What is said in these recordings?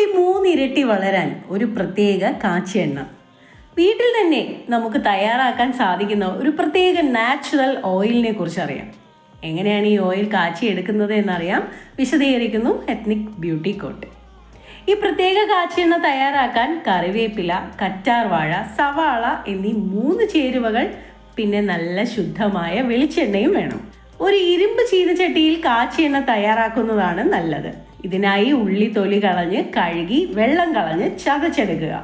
മുടി മൂന്നിരട്ടി വളരാൻ ഒരു പ്രത്യേക കാച്ചി എണ്ണ. വീട്ടിൽ തന്നെ നമുക്ക് തയ്യാറാക്കാൻ സാധിക്കുന്ന ഒരു പ്രത്യേക നാച്ചുറൽ ഓയിലിനെ കുറിച്ച് അറിയാം. എങ്ങനെയാണ് ഈ ഓയിൽ കാച്ചി എടുക്കുന്നത് എന്നറിയാം വിശദീകരിക്കുന്നു എത്നിക് ബ്യൂട്ടി കോട്ട്. ഈ പ്രത്യേക കാച്ചിയെണ്ണ തയ്യാറാക്കാൻ കറിവേപ്പില കറ്റാർവാഴ സവാള എന്നീ മൂന്ന് ചേരുവകൾ പിന്നെ നല്ല ശുദ്ധമായ വെളിച്ചെണ്ണയും വേണം. ഒരു ഇരുമ്പ് ചീനച്ചട്ടിയിൽ കാച്ചെണ്ണ തയ്യാറാക്കുന്നതാണ് നല്ലത്. ഇതിനായി ഉള്ളി തൊലി കളഞ്ഞ് കഴുകി വെള്ളം കളഞ്ഞ് ചതച്ചെടുക്കുക.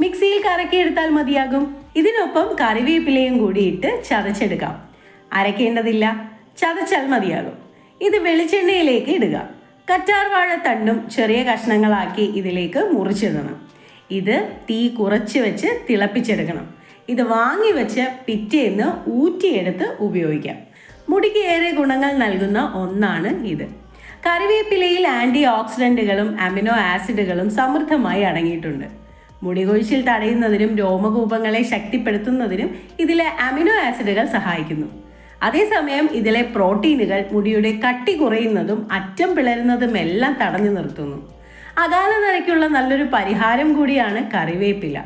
മിക്സിയിൽ കറക്കിയെടുത്താൽ മതിയാകും. ഇതിനൊപ്പം കറിവേപ്പിലയും കൂടി ഇട്ട് ചതച്ചെടുക്കാം. അരക്കേണ്ടതില്ല. ചതച്ചാൽ മതിയാകും. ഇത് വെളിച്ചെണ്ണയിലേക്ക് ഇടുക. കറ്റാർ വാഴ തണ്ടും ചെറിയ കഷ്ണങ്ങളാക്കി ഇതിലേക്ക് മുറിച്ചിടണം. ഇത് തീ കുറച്ച് വെച്ച് തിളപ്പിച്ചെടുക്കണം. ഇത് വാങ്ങി വെച്ച് പിറ്റേന്ന് ഊറ്റിയെടുത്ത് ഉപയോഗിക്കാം. മുടിക്ക് ഏറെ ഗുണങ്ങൾ നൽകുന്ന ഒന്നാണ് ഇത്. കറിവേപ്പിലയിൽ ആന്റി ഓക്സിഡന്റുകളും അമിനോ ആസിഡുകളും സമൃദ്ധമായി അടങ്ങിയിട്ടുണ്ട്. മുടി കൊഴിച്ചിൽ തടയുന്നതിനും രോമകൂപങ്ങളെ ശക്തിപ്പെടുത്തുന്നതിനും ഇതിലെ അമിനോ ആസിഡുകൾ സഹായിക്കുന്നു. അതേസമയം ഇതിലെ പ്രോട്ടീനുകൾ മുടിയുടെ കട്ടി കുറയുന്നതും അറ്റം പിളരുന്നതും എല്ലാം തടഞ്ഞു നിർത്തുന്നു. അകാല നിരക്കുള്ള നല്ലൊരു പരിഹാരം കൂടിയാണ് കറിവേപ്പില.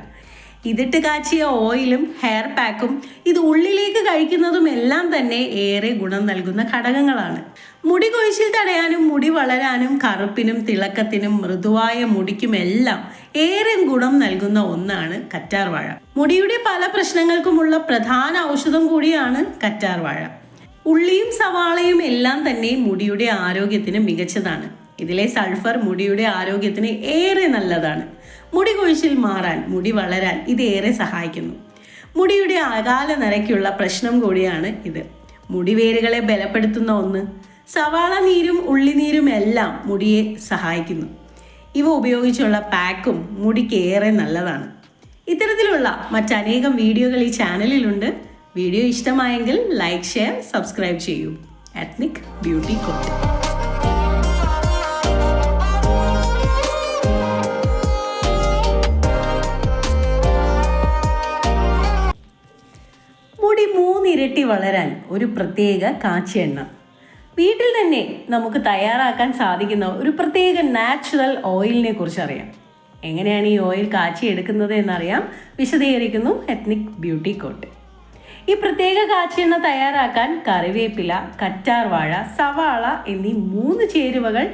ഇതിട്ട് കാച്ചിയ ഓയിലും ഹെയർ പാക്കും ഇത് ഉള്ളിലേക്ക് കഴിക്കുന്നതും എല്ലാം തന്നെ ഏറെ ഗുണം നൽകുന്ന ഘടകങ്ങളാണ്. മുടി കൊഴിച്ചിൽ തടയാനും മുടി വളരാനും കറുപ്പിനും തിളക്കത്തിനും മൃദുവായ മുടിക്കുമെല്ലാം ഏറെ ഗുണം നൽകുന്ന ഒന്നാണ് കറ്റാർവാഴ മുടിയുടെ പല പ്രശ്നങ്ങൾക്കുമുള്ള പ്രധാന ഔഷധം കൂടിയാണ് കറ്റാർവാഴ ഉള്ളിയും സവാളയും എല്ലാം തന്നെ മുടിയുടെ ആരോഗ്യത്തിന് മികച്ചതാണ്. ഇതിലെ സൾഫർ മുടിയുടെ ആരോഗ്യത്തിന് ഏറെ നല്ലതാണ്. മുടി കൊഴിച്ചിൽ മാറാൻ മുടി വളരാൻ ഇത് ഏറെ സഹായിക്കുന്നു. മുടിയുടെ അകാല നിരക്കുള്ള പ്രശ്നം കൂടിയാണ് ഇത്. മുടിവേരുകളെ ബലപ്പെടുത്തുന്ന ഒന്ന് സവാള നീരും ഉള്ളിനീരും എല്ലാം മുടിയെ സഹായിക്കുന്നു. ഇവ ഉപയോഗിച്ചുള്ള പാക്കും മുടിക്ക് ഏറെ നല്ലതാണ്. ഇത്തരത്തിലുള്ള മറ്റനേകം വീഡിയോകൾ ഈ ചാനലിലുണ്ട്. വീഡിയോ ഇഷ്ടമായെങ്കിൽ ലൈക്ക് ഷെയർ സബ്സ്ക്രൈബ് ചെയ്യൂ. എത്നിക് ബ്യൂട്ടി കോട്ട് മുടി മൂന്നിരട്ടി വളരാൻ ഒരു പ്രത്യേക കാച്ചി എണ്ണ. വീട്ടിൽ തന്നെ നമുക്ക് തയ്യാറാക്കാൻ സാധിക്കുന്ന ഒരു പ്രത്യേക നാച്ചുറൽ ഓയിലിനെ കുറിച്ച് അറിയാം. എങ്ങനെയാണ് ഈ ഓയിൽ കാച്ചി എടുക്കുന്നത് എന്നറിയാം വിശദീകരിക്കുന്നു എത്നിക് ബ്യൂട്ടി കോട്ട്. ഈ പ്രത്യേക കാച്ചിയെണ്ണ തയ്യാറാക്കാൻ കറിവേപ്പില കറ്റാർവാഴ സവാള എന്നീ മൂന്ന് ചേരുവകൾ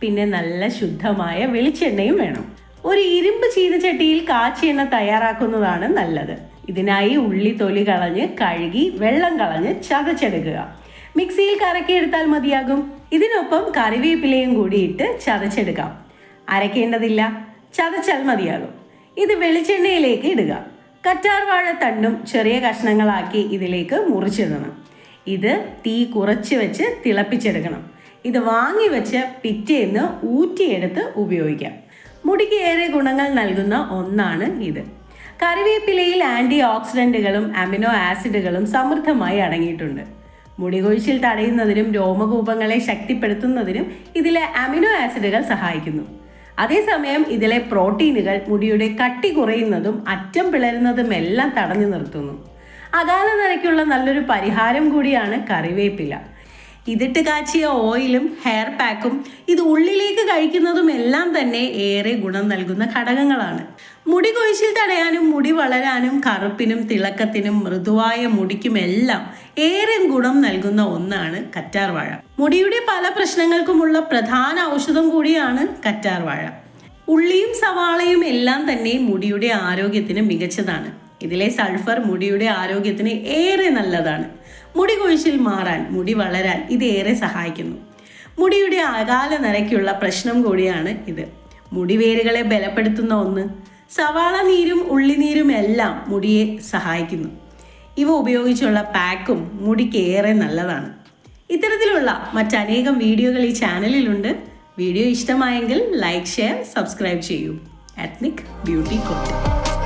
പിന്നെ നല്ല ശുദ്ധമായ വെളിച്ചെണ്ണയും വേണം. ഒരു ഇരുമ്പ് ചീനച്ചട്ടിയിൽ കാച്ചിയെണ്ണ തയ്യാറാക്കുന്നതാണ് നല്ലത്. ഇതിനായി ഉള്ളി തൊലി കളഞ്ഞ് കഴുകി വെള്ളം കളഞ്ഞ് ചതച്ചെടുക്കുക. മിക്സിയിൽ കറക്കിയെടുത്താൽ മതിയാകും. ഇതിനൊപ്പം കറിവേപ്പിലയും കൂടിയിട്ട് ചതച്ചെടുക്കാം. അരക്കേണ്ടതില്ല. ചതച്ചാൽ മതിയാകും. ഇത് വെളിച്ചെണ്ണയിലേക്ക് ഇടുക. കറ്റാർ വാഴ തണ്ടും ചെറിയ കഷ്ണങ്ങളാക്കി ഇതിലേക്ക് മുറിച്ചിടണം. ഇത് തീ കുറച്ച് വെച്ച് തിളപ്പിച്ചെടുക്കണം. ഇത് വാങ്ങി വെച്ച് പിറ്റേന്ന് ഊറ്റിയെടുത്ത് ഉപയോഗിക്കാം. മുടിക്ക് ഏറെ ഗുണങ്ങൾ നൽകുന്ന ഒന്നാണ് ഇത്. കറിവേപ്പിലയിൽ ആന്റി ഓക്സിഡന്റുകളും അമിനോ ആസിഡുകളും സമൃദ്ധമായി അടങ്ങിയിട്ടുണ്ട്. മുടി കൊഴിച്ചിൽ തടയുന്നതിനും രോമകൂപങ്ങളെ ശക്തിപ്പെടുത്തുന്നതിനും ഇതിലെ അമിനോ ആസിഡുകൾ സഹായിക്കുന്നു. അതേസമയം ഇതിലെ പ്രോട്ടീനുകൾ മുടിയുടെ കട്ടി കുറയുന്നതും അറ്റം പിളരുന്നതും എല്ലാം തടഞ്ഞു നിർത്തുന്നു. അകാല നിരക്കുള്ള നല്ലൊരു പരിഹാരം കൂടിയാണ് കറിവേപ്പില. ഇതിട്ട് കാച്ചിയ ഓയിലും ഹെയർ പാക്കും ഇത് ഉള്ളിലേക്ക് കഴിക്കുന്നതും എല്ലാം തന്നെ ഏറെ ഗുണം നൽകുന്ന ഘടകങ്ങളാണ്. മുടി കൊഴിച്ചിൽ തടയാനും മുടി വളരാനും കറുപ്പിനും തിളക്കത്തിനും മൃദുവായ മുടിക്കുമെല്ലാം ഏറെ ഗുണം നൽകുന്ന ഒന്നാണ് കറ്റാർവാഴ മുടിയുടെ പല പ്രശ്നങ്ങൾക്കുമുള്ള പ്രധാന ഔഷധം കൂടിയാണ് കറ്റാർവാഴ ഉള്ളിയും സവാളയും എല്ലാം തന്നെ മുടിയുടെ ആരോഗ്യത്തിന് മികച്ചതാണ്. ഇതിലെ സൾഫർ മുടിയുടെ ആരോഗ്യത്തിന് ഏറെ നല്ലതാണ്. മുടി കൊഴിച്ചിൽ മാറാൻ മുടി വളരാൻ ഇത് ഏറെ സഹായിക്കുന്നു. മുടിയുടെ അകാല നിരക്കുള്ള പ്രശ്നം കൂടിയാണ് ഇത്. മുടിവേരുകളെ ബലപ്പെടുത്തുന്ന ഒന്ന് സവാള നീരും ഉള്ളിനീരും എല്ലാം മുടിയെ സഹായിക്കുന്നു. ഇവ ഉപയോഗിച്ചുള്ള പാക്കും മുടിക്ക് ഏറെ നല്ലതാണ്. ഇത്തരത്തിലുള്ള മറ്റനേകം വീഡിയോകൾ ഈ ചാനലിലുണ്ട്. വീഡിയോ ഇഷ്ടമായെങ്കിൽ ലൈക്ക് ഷെയർ സബ്സ്ക്രൈബ് ചെയ്യൂ. Ethnic beauty coat